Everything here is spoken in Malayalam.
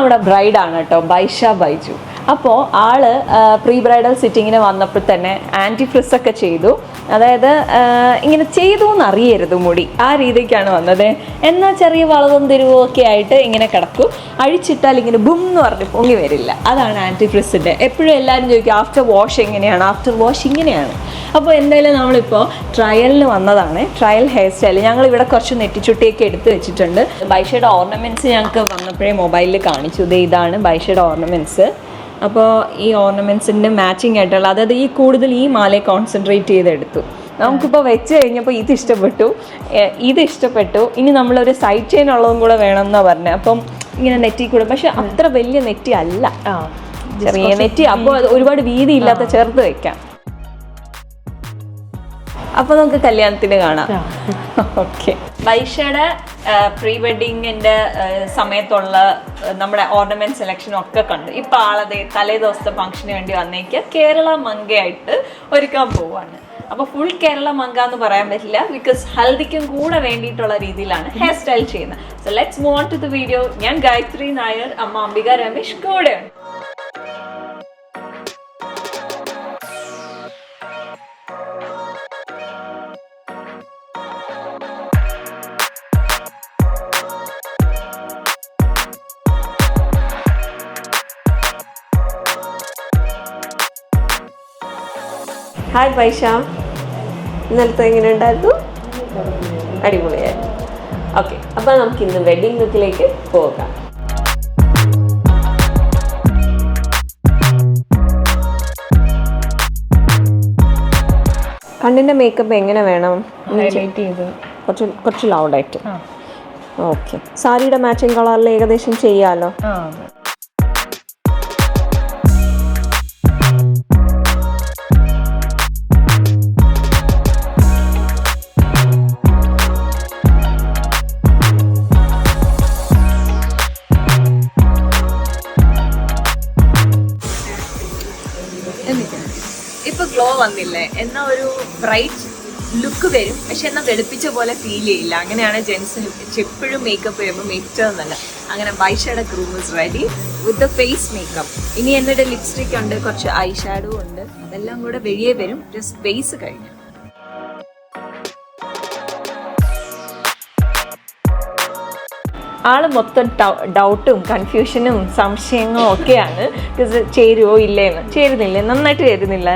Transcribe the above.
നമ്മുടെ ബ്രൈഡാണ് കേട്ടോ ബൈഷ ബൈജു. അപ്പോൾ ആൾ പ്രീ ബ്രൈഡൽ സിറ്റിങ്ങിന് വന്നപ്പോൾ തന്നെ ആന്റി ഫ്രിസ് ഒക്കെ ചെയ്തു. അതായത് ഇങ്ങനെ ചെയ്തു എന്നറിയരുത് മുടി. ആ രീതിക്കാണ് വന്നത്. എന്നാൽ ചെറിയ വളവും തിരിവും ഒക്കെ ആയിട്ട് ഇങ്ങനെ കിടക്കും. അഴിച്ചിട്ടാൽ ഇങ്ങനെ ബും എന്ന് പറഞ്ഞ് പൊങ്ങി വരില്ല. അതാണ് ആന്റി ഫ്രിസിന്റെ എപ്പോഴും എല്ലാവരും ചോദിക്കും ആഫ്റ്റർ വാഷ് എങ്ങനെയാണ്? ആഫ്റ്റർ വാഷ് ഇങ്ങനെയാണ്? അപ്പോൾ എന്തായാലും നമ്മളിപ്പോൾ ട്രയലിന് വന്നതാണ്. ട്രയൽ ഹെയർ സ്റ്റൈൽ ഞങ്ങൾ ഇവിടെ കുറച്ച് നെറ്റിച്ചുട്ടിയൊക്കെ എടുത്ത് വെച്ചിട്ടുണ്ട്. ബൈഷയുടെ ഓർണമെന്റ്സ് ഞങ്ങൾക്ക് വന്നപ്പോഴേ മൊബൈലിൽ കാണിച്ചു. ഇതാണ് ബൈഷയുടെ ഓർണമെന്റ്സ് അപ്പോൾ ഈ ഓർണമെന്റ്സിന്റെ മാച്ചിങ് ആയിട്ടുള്ള അതായത് ഈ കൂടുതൽ ഈ മാലയെ കോൺസെൻട്രേറ്റ് ചെയ്തെടുത്തു. നമുക്കിപ്പോൾ വെച്ച് കഴിഞ്ഞപ്പോൾ ഇത് ഇഷ്ടപ്പെട്ടു. ഇത് ഇഷ്ടപ്പെട്ടു. ഇനി നമ്മളൊരു സൈഡ് ചെയിൻ ഉള്ളതും കൂടെ വേണം എന്നാണ് പറഞ്ഞത് അപ്പം ഇങ്ങനെ നെറ്റി കൂടെ പക്ഷെ അത്ര വലിയ നെറ്റി അല്ല. ആ ചെറിയ നെറ്റി അപ്പോൾ ഒരുപാട് വീതി ഇല്ലാത്ത ചേർത്ത് വെക്കാം. അപ്പൊ നമുക്ക് കല്യാണത്തിന് കാണാം. ഓക്കെ വൈഷയുടെ പ്രീ വെഡിങ്ങിന്റെ സമയത്തുള്ള നമ്മുടെ ഓർണമെന്റ് സെലക്ഷൻ ഒക്കെ കണ്ടു. ഇപ്പൊ ആളതെ തലേ ദിവസത്തെ ഫംഗ്ഷന് വേണ്ടി വന്നേക്ക്. കേരള മങ്കയായിട്ട് ഒരുക്കാൻ പോവാണ്. അപ്പൊ ഫുൾ കേരള മങ്ക എന്ന് പറയാൻ പറ്റില്ല ബിക്കോസ് ഹൽദിക്കും കൂടെ വേണ്ടിയിട്ടുള്ള രീതിയിലാണ് ഹെയർ സ്റ്റൈൽ ചെയ്യുന്നത്. So let's move on to the video ഞാൻ ഗായത്രി നായർ അമ്മ അംബിക രമേശ് കൂടെ ഹായ് പൈഷ ഇന്നലത്തെ എങ്ങനെ ഉണ്ടായിരുന്നു? അടിപൊളിയായിരുന്നു. ഓക്കെ അപ്പോൾ നമുക്ക് ഇന്ന് വെഡിങ് ലുക്കിലേക്ക് പോകാം. കണ്ണിന്റെ മേക്കപ്പ് എങ്ങനെ വേണം? കുറച്ച് കുറച്ച് ലൗഡായിട്ട് ഓക്കെ സാരിയുടെ മാച്ചിങ് കളറിൽ ഏകദേശം ചെയ്യാമല്ലോ ഗ്ലോ വന്നില്ലേ? എന്ന ഒരു ബ്രൈറ്റ് ലുക്ക് വരും. പക്ഷെ എന്നാ വെളുപ്പിച്ച പോലെ ഫീൽ ചെയ്യില്ല. അങ്ങനെയാണ് ജെൻസ് എപ്പോഴും മേക്കപ്പ് ചെയ്യുമ്പോൾ മേക്കപ്പ് അങ്ങനെ വൈഷയുടെ groom is ready with the face makeup ഇനി എന്നിട്ട് ലിപ്സ്റ്റിക് ഉണ്ട് കുറച്ച് ഐ ഷാഡോ ഉണ്ട്. അതെല്ലാം കൂടെ വെളിയെ വരും. ജസ്റ്റ് ബേസ് കഴിഞ്ഞു. ആൾ മൊത്തം ഡൗട്ടും കൺഫ്യൂഷനും സംശയങ്ങളും ഒക്കെയാണ്. ചേരുവോ ഇല്ലേന്ന്. ചേരുന്നില്ലേ? നന്നായിട്ട് ചേരുന്നില്ല?